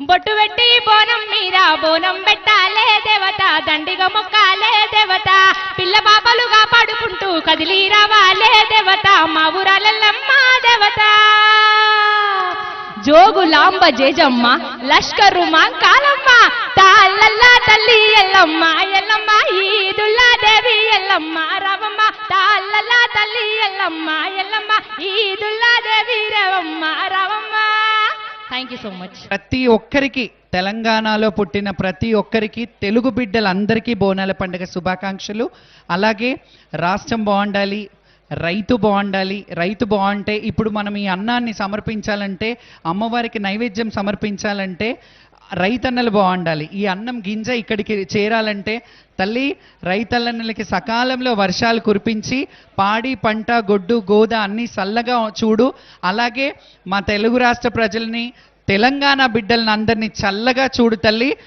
బొట్టు పెట్టి బోనం మీద బోనం పెట్టాలే దేవత దండిగా మొక్కాలే దేవత. పిల్ల పాపలు కాపాడుకుంటూ కదిలి రావాలే దేవత మా ఊరాలమ్మ దేవత. జోగులాంబ జేజమ్మ లష్కరు మా కాలమ్మ తాళ్ళల్లా తల్లి ఎల్లమ్మ ఎల్లమ్మ ఈదుల్లా దేవి ఎల్లమ్మ. రవమ్మ తాళ్ళల్లా తల్లి ఎల్లమ్మ ఎల్లమ్మ ఈదు థ్యాంక్ యూ సో మచ్ ప్రతి ఒక్కరికి తెలంగాణలో పుట్టిన ప్రతి ఒక్కరికి తెలుగు బిడ్డలందరికీ బోనాల పండుగ శుభాకాంక్షలు. అలాగే రాష్ట్రం బాగుండాలి రైతు బాగుండాలి రైతు బాగుంటే ఇప్పుడు మనం ఈ అన్నాన్ని సమర్పించాలంటే అమ్మవారికి నైవేద్యం సమర్పించాలంటే రైతన్నలు బాగుండాలి. ఈ అన్నం గింజ ఇక్కడికి చేరాలంటే తల్లి రైతన్నలకి సకాలంలో వర్షాలు కురిపించి పాడి పంట గొడ్డు గోద అన్నీ చల్లగా చూడు. అలాగే మా తెలుగు రాష్ట్ర ప్రజల్ని తెలంగాణ బిడ్డలను అందరినీ చల్లగా చూడు తల్లి.